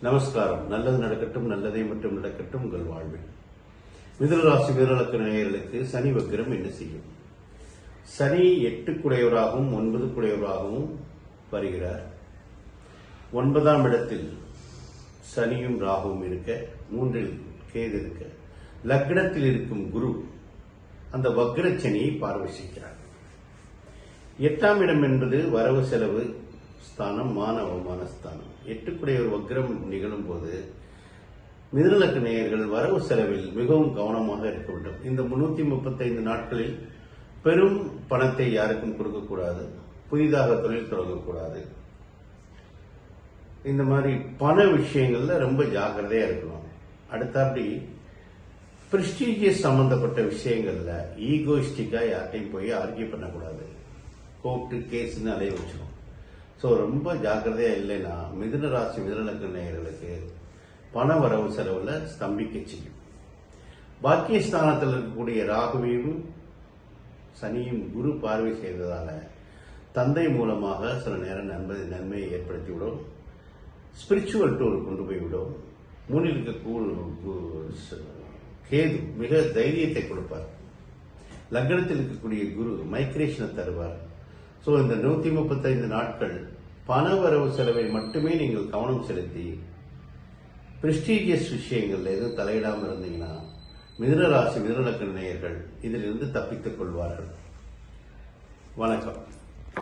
நமஸ்காரம். நல்லது நடக்கட்டும் நல்லதே மட்டும் நடக்கட்டும் உங்கள் வாழ்வில். மிதுனராசி வீரர்களுக்கு நேயர்களுக்கு சனி வக்கிரம் என்ன செய்யும்? சனி எட்டு குடையவராகவும் ஒன்பது குடையவராகவும் வருகிறார். ஒன்பதாம் இடத்தில் சனியும் ராகுவும் இருக்க மூன்றில் கேது இருக்க. லக்னத்தில் இருக்கும் குரு அந்த வக்ர சனியை பார்வசிக்கிறார் எட்டாம் இடம் என்பது வரவு செலவு ஸ்தானம் மான அவமான ஸ்தானம். எட்டுக்குடைய ஒரு வக்ரம் நிகழும் போது மிதுனலக்க நேயர்கள் வரவு செலவில் மிகவும் கவனமாக இருக்க வேண்டும். இந்த முன்னூத்தி முப்பத்தைந்து நாட்களில் பெரும் பணத்தை யாருக்கும் கொடுக்கக்கூடாது. புதிதாக தொழில் தொடங்கக்கூடாது. இந்த மாதிரி பண விஷயங்கள்ல ரொம்ப ஜாகிரதையா இருக்கணும். அடுத்தாப்படி பிரஸ்டீஜியஸ் சம்பந்தப்பட்ட விஷயங்கள்ல ஈகோயிஸ்டிக்கா யார்ட்டையும் போய் ஆர்கியூ பண்ணக்கூடாது. கோர்ட்டு கேஸ்ன்னு அலைய வச்சிடும் ஸோ ரொம்ப ஜாக்கிரதையாக இல்லைன்னா மிதுன ராசி மிதுனலக்க நேயர்களுக்கு பண வரவு செலவில் ஸ்தம்பிக்க செய்யும். பாக்கியஸ்தானத்தில் இருக்கக்கூடிய ராகுவையும் சனியும் குரு பார்வை செய்ததால தந்தை மூலமாக சில நேரம் நன்மை நன்மையை ஏற்படுத்திவிடும் ஸ்பிரிச்சுவல் டூர் கொண்டு போய்விடும் மூணில் இருக்க கேது மிக தைரியத்தை கொடுப்பார். லக்னத்தில் இருக்கக்கூடிய குரு மைக்ரேஷனை தருவார். ஸோ இந்த நூற்றி முப்பத்தைந்து நாட்கள் பண வரவு செலவை மட்டுமே நீங்கள் கவனம் செலுத்தி பிரஸ்டீஜியஸ் விஷயங்கள்ல எதுவும் தலையிடாமல் இருந்தீங்கன்னா மிதனராசி ராசி நேயர்கள் இதிலிருந்து தப்பித்துக் கொள்வார்கள். வணக்கம்.